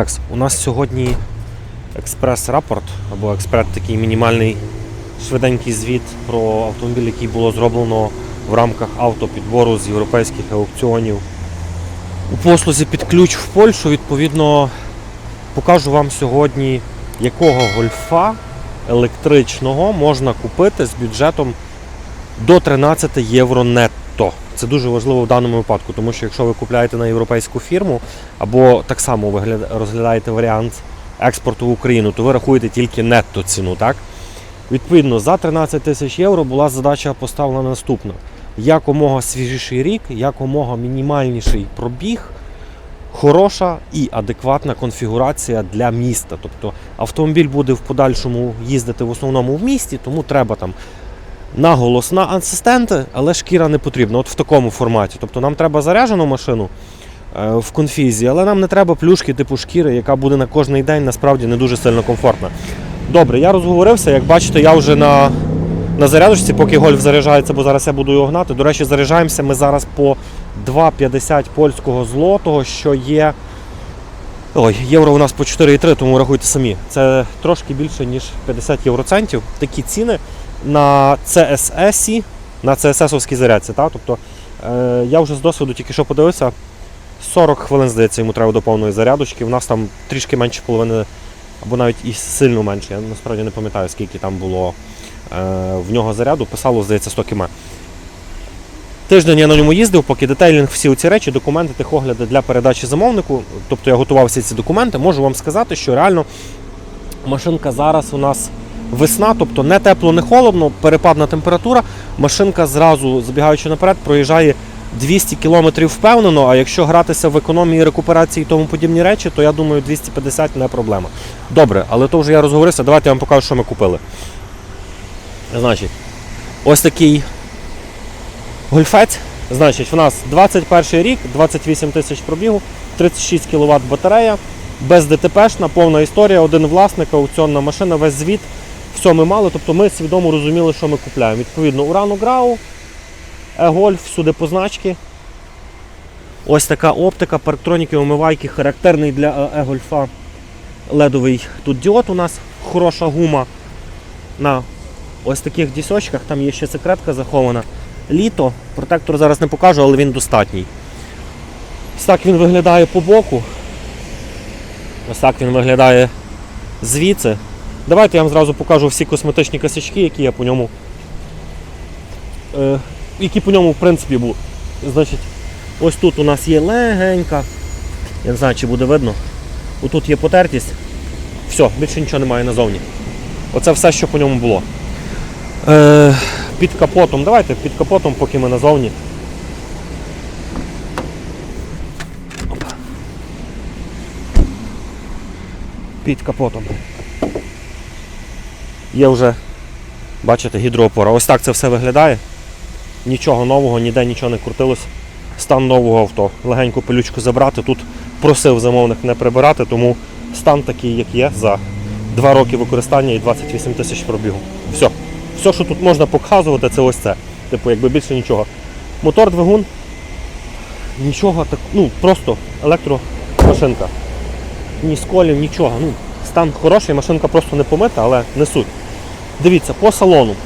Так, у нас сьогодні експрес-рапорт або експрес такий мінімальний швиденький звіт про автомобіль, який було зроблено в рамках автопідбору з європейських аукціонів. У послузі під ключ в Польщу, відповідно, покажу вам сьогодні, якого гольфа електричного можна купити з бюджетом до 13 євро нетто. Це дуже важливо в даному випадку, тому що якщо ви купляєте на європейську фірму, або так само ви розглядаєте варіант експорту в Україну, то ви рахуєте тільки нетто ціну. Так? Відповідно, за 13 тисяч євро була задача поставлена наступна: якомога свіжіший рік, якомога мінімальніший пробіг, хороша і адекватна конфігурація для міста. Тобто автомобіль буде в подальшому їздити в основному в місті, тому треба там наголос на асистенти, але шкіра не потрібна. От в такому форматі. Тобто нам треба заряджену машину е, в конфізі, але нам не треба плюшки типу шкіри, яка буде на кожний день насправді не дуже сильно комфортна. Добре, я розговорився. Як бачите, я вже на, на зарядочці, поки гольф заряджається, бо зараз я буду його гнати. До речі, заряджаємося ми зараз по 2,50 польського злотого, що є. Ой, євро у нас по 4,3, тому рахуйте самі. Це трошки більше, ніж 50 євроцентів. Такі ціни на CSS, на CSS-овській зарядці. Та? Тобто, е, я вже з досвіду тільки що подивився, 40 хвилин, здається, йому треба до повної зарядочки. У нас там трішки менше половини, або навіть і сильно менше. Я насправді не пам'ятаю, скільки там було е, в нього заряду. Писало, здається, 100 км. Тиждень я на ньому їздив, поки детейлінг, всі ці речі, документи, техогляди для передачі замовнику. Тобто я готував всі ці документи. Можу вам сказати, що реально машинка зараз у нас весна, тобто не тепло, не холодно, перепадна температура. Машинка зразу, забігаючи наперед, проїжджає 200 км впевнено. А якщо гратися в економії, рекуперації і тому подібні речі, то я думаю, 250 не проблема. Добре, але то вже я розговорився. Давайте я вам покажу, що ми купили. Значить, ось такий гольфець. Значить, в нас 21 рік, 28 тисяч пробігу, 36 кВт батарея, без ДТПшна, повна історія, один власник, аукціонна машина, весь звіт. Все ми мали, тобто ми свідомо розуміли, що ми купляємо. Відповідно, Урану Грау, E-Golf, всюди позначки. Ось така оптика, парктроніки, омивайки, характерний для е, E-Golf. Ледовий тут діод у нас, хороша гума на ось таких дісочках, там є ще секретка захована. Літо, протектор зараз не покажу, але він достатній. Ось так він виглядає по боку. Ось так він виглядає звідси. Давайте я вам зразу покажу всі косметичні косячки, які я по ньому. Е, які по ньому в принципі були. Значить, ось тут у нас є легенька. Я не знаю, чи буде видно. Отут є потертість. Все, більше нічого немає назовні. Оце все, що по ньому було. Е, під капотом. Давайте під капотом, поки ми назовні. Під капотом. Є вже, бачите, гідроопора. Ось так це все виглядає. Нічого нового, ніде нічого не крутилось. Стан нового авто. Легеньку пилючку забрати. Тут просив замовник не прибирати, тому стан такий, як є, за 2 роки використання і 28 тисяч пробігу. Все. Все, що тут можна показувати, це ось це. Типу, якби більше нічого. Мотор, двигун, нічого так, ну просто електромашинка. Ні сколів, нічого. Ну, стан хороший, машинка просто не помита, але не суть. Дивіться, по салону.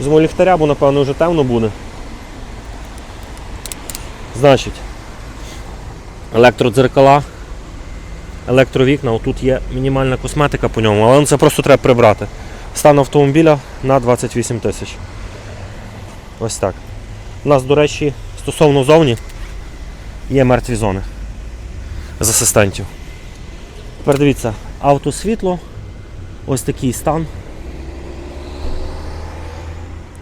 Візьму ліхтаря, бо напевно вже темно буде. Значить, електродзеркала, електровікна, отут є мінімальна косметика по ньому, але це просто треба прибрати. Стан автомобіля на 28 тисяч. Ось так. У нас, до речі, стосовно зовні є мертві зони з асистентів. Тепер дивіться, автосвітло, ось такий стан.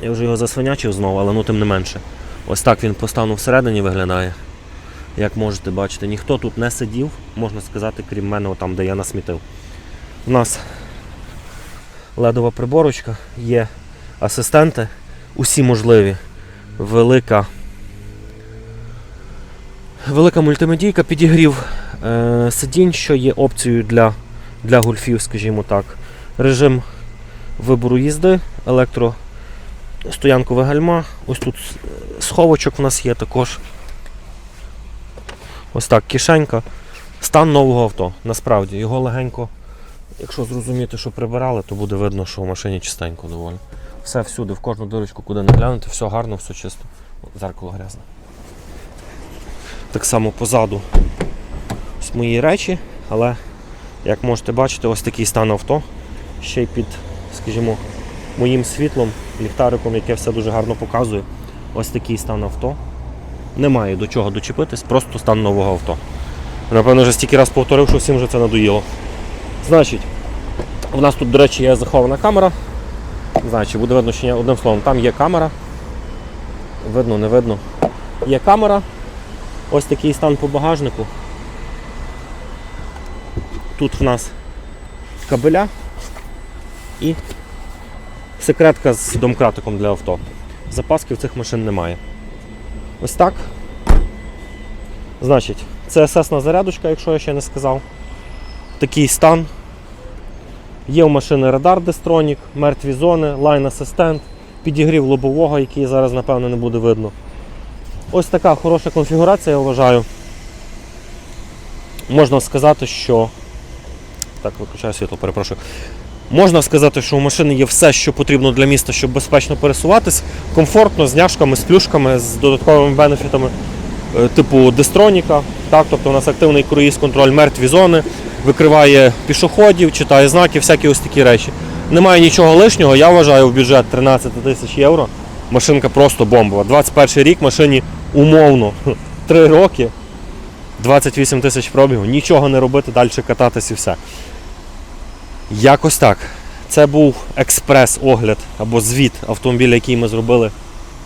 Я вже його засвинячив знову, але ну тим не менше. Ось так він по стану всередині виглядає. Як можете бачити, ніхто тут не сидів, можна сказати, крім мене, там, де я насмітив. У нас ледова приборочка, є асистенти, усі можливі. Велика, велика мультимедійка, підігрів е, сидінь, що є опцією для, для гольфів, скажімо так. Режим вибору їзди, електро стоянкове гальма. Ось тут сховочок в нас є також. Ось так кишенька. Стан нового авто. Насправді, його легенько, якщо зрозуміти, що прибирали, то буде видно, що в машині чистенько доволі. Все всюди, в кожну дирочку, куди не глянути, все гарно, все чисто. Зеркало грязне. Так само позаду ось мої речі, але як можете бачити, ось такий стан авто. Ще й під, скажімо, моїм світлом, ліхтариком, яке все дуже гарно показує. Ось такий стан авто. Немає до чого дочепитись, просто стан нового авто. Напевно, вже стільки раз повторив, що всім вже це надоїло. Значить, у нас тут, до речі, є захована камера. Чи буде видно, ні. Одним словом, там є камера. Видно, не видно. Є камера. Ось такий стан по багажнику. Тут в нас кабеля і секретка з домкратиком для авто. Запаски в цих машин немає. Ось так. Значить, це СС-на зарядочка, якщо я ще не сказав. Такий стан. Є у машини радар Destronік, мертві зони, лайн асистент, підігрів лобового, який зараз, напевно, не буде видно. Ось така хороша конфігурація, я вважаю. Можна сказати, що. Так, виключаю світло, перепрошую. Можна сказати, що у машини є все, що потрібно для міста, щоб безпечно пересуватись, комфортно, з няшками, з плюшками, з додатковими бенефітами, е, типу дестроніка. Так, тобто у нас активний круїз-контроль, мертві зони, викриває пішоходів, читає знаки, всякі ось такі речі. Немає нічого лишнього, я вважаю в бюджет 13 тисяч євро. Машинка просто бомбова. 21 рік машині умовно 3 роки, 28 тисяч пробігу, нічого не робити, далі кататись і все. Якось так. Це був експрес-огляд або звіт автомобіля, який ми зробили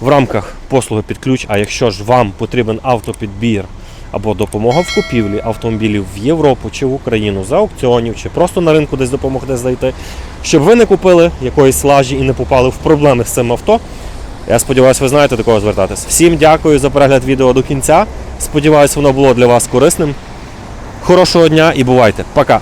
в рамках послуги під ключ. А якщо ж вам потрібен автопідбір або допомога в купівлі автомобілів в Європу чи в Україну за аукціонів, чи просто на ринку десь допомогти знайти, щоб ви не купили якоїсь лажі і не попали в проблеми з цим авто. Я сподіваюся, ви знаєте до кого звертатись. Всім дякую за перегляд відео до кінця. Сподіваюсь, воно було для вас корисним. Хорошого дня і бувайте. Пока!